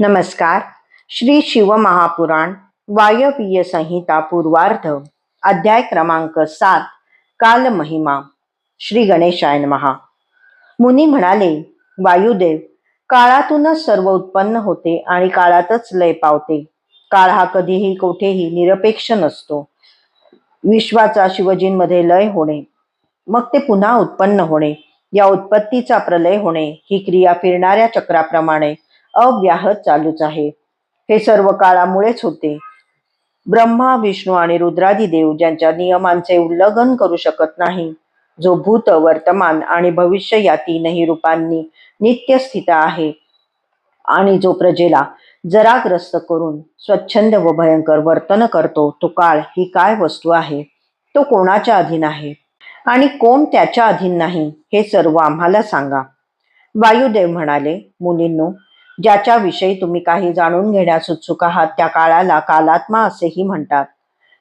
नमस्कार. श्री शिवमहापुराण वायवीय संहिता पूर्वार्ध अध्याय क्रमांक सात काल महिमा. श्री गणेशायन महा मुनी म्हणाले वायुदेव काळातूनच सर्व उत्पन्न होते आणि काळातच लय पावते. काळ हा कधीही कोठेही निरपेक्ष नसतो. विश्वाचा शिवजींमध्ये लय होणे मग ते पुन्हा उत्पन्न होणे. या उत्पत्तीचा प्रलय होणे ही क्रिया फिरणाऱ्या चक्राप्रमाणे अव्याहत चालूच आहे. हे सर्व काळामुळेच होते. ब्रह्मा विष्णू आणि रुद्रादी देव ज्यांच्या नियमांचे उल्लंघन करू शकत नाही जो भूत वर्तमान आणि भविष्य या तीनही रूपांनी नित्य स्थित आहे आणि जो प्रजेला जराग्रस्त करून स्वच्छंद व भयंकर वर्तन करतो तो काळ ही काय वस्तू आहे? तो कोणाच्या अधीन आहे? आणि कोण त्याच्या अधीन नाही हे सर्व आम्हाला सांगा. वायुदेव म्हणाले मुलींनो ज्याच्याविषयी तुम्ही काही जाणून घेण्यास उत्सुक आहात त्या काळाला कालात्मा असेही म्हणतात.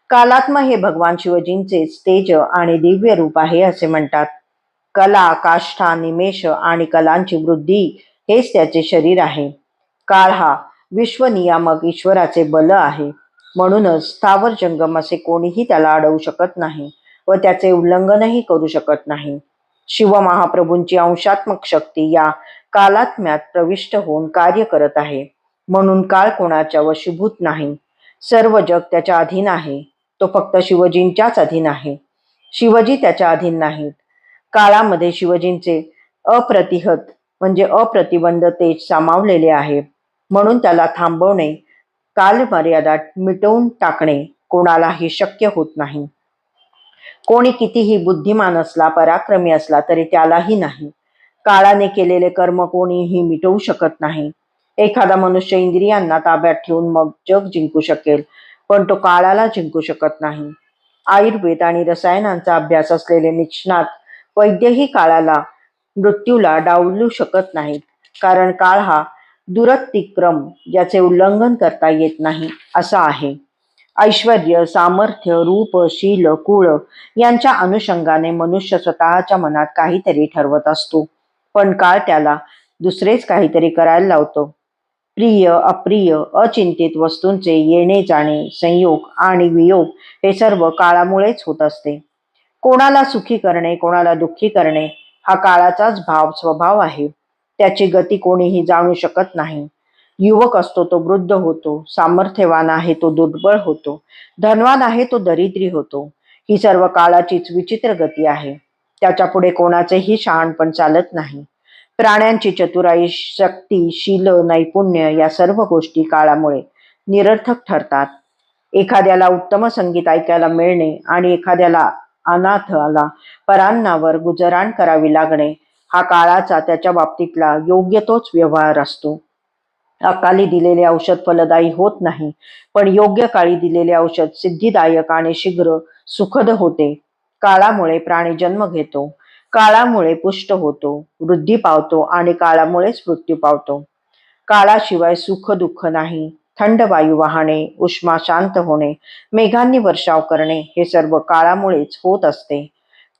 कालात्मा हे भगवान शिवजींचेच तेज आणि दिव्य रूप आहे असे म्हणतात. कला काष्ठा निमेष आणि कलांची वृद्धी हेच त्याचे शरीर आहे. काळ हा विश्वनियामक ईश्वराचे बल आहे. म्हणूनच स्थावर जंगम असे कोणीही त्याला अडवू शकत नाही व त्याचे उल्लंघनही करू शकत नाही. शिवमहाप्रभूंची अंशात्मक शक्ती या कालात्म्यात प्रविष्ट होऊन कार्य करत आहे. म्हणून काळ कोणाच्या वशीभूत नाही. सर्व जग त्याच्या अधीन आहे. तो फक्त शिवजींच्याच अधीन आहे. शिवजी त्याच्या अधीन नाहीत. काळामध्ये शिवजींचे अप्रतिहत म्हणजे अप्रतिबंध तेज सामावलेले आहे. म्हणून त्याला थांबवणे कालमर्यादा मिटवून टाकणे कोणालाही शक्य होत नाही. कोणी कितीही बुद्धिमान असला पराक्रमी असला तरी त्यालाही नाही. काळाने केलेले कर्म कोणीही मिटवू शकत नाही. एखादा मनुष्य इंद्रियांना ताब्यात ठेवून मग जग जिंकू शकेल पण तो काळाला जिंकू शकत नाही. आयुर्वेद आणि रसायनांचा अभ्यास असलेले निष्णात वैद्यही काळाला मृत्यूला डावलू शकत नाहीत कारण काळ हा दुरतिक्रम ज्याचे उल्लंघन करता येत नाही असा आहे. ऐश्वर्य सामर्थ्य रूप शील कुळ यांच्या अनुषंगाने मनुष्य स्वतःच्या मनात काहीतरी ठरवत असतो. पण काळ त्याला दुसरेच काहीतरी करायला लावतो. प्रिय अप्रिय अचिंतित वस्तूंचे येणे जाणे संयोग आणि वियोग हे सर्व काळामुळेच होत असते. कोणाला सुखी करणे कोणाला दुःखी करणे हा काळाचाच भाव स्वभाव आहे. त्याची गती कोणीही जाणू शकत नाही. युवक असतो तो वृद्ध होतो सामर्थ्यवान आहे तो दुर्बळ होतो धनवान आहे तो दरिद्री होतो. ही सर्व काळाचीच विचित्र गती आहे. त्याच्या पुढे कोणाचेही शहाणपण चालत नाही. प्राण्यांची चतुराई शक्ती शील नैपुण्य या सर्व गोष्टी काळामुळे निरर्थक ठरतात. एखाद्याला उत्तम संगीत ऐकायला मिळणे आणि एखाद्याला अनाथाला परांनावर गुजराण करावी लागणे हा काळाचा त्याच्या बाबतीतला योग्य तोच व्यवहार असतो. अकाली दिलेले औषध फलदायी होत नाही पण योग्य काळी दिलेले औषध सिद्धिदायक आणि शीघ्र सुखद होते. काळामुळे प्राणी जन्म घेतो. काळामुळे पुष्ट होतो वृद्धी पावतो आणि काळामुळेच मृत्यू पावतो. काळाशिवाय सुख दुःख नाही. थंड वायू वाहणे उष्मा शांत होणे मेघांनी वर्षाव करणे हे सर्व काळामुळेच होत असते.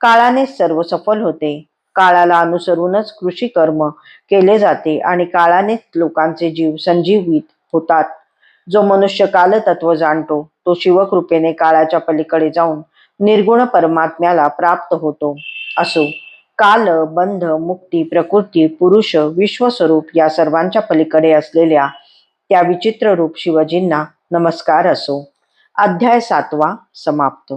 काळानेच सर्व सफल होते. काळाला अनुसरूनच कृषी कर्म केले जाते आणि काळानेच लोकांचे जीव संजीवित होतात. जो मनुष्य कालतत्व जाणतो तो शिवकृपेने काळाच्या पलीकडे जाऊन निर्गुण परमात्म्याला प्राप्त होतो. असो काल बंध मुक्ती प्रकृती पुरुष विश्वस्वरूप या सर्वांच्या पलीकडे असलेल्या त्या विचित्र रूप शिवजींना नमस्कार असो. अध्याय सातवा समाप्त.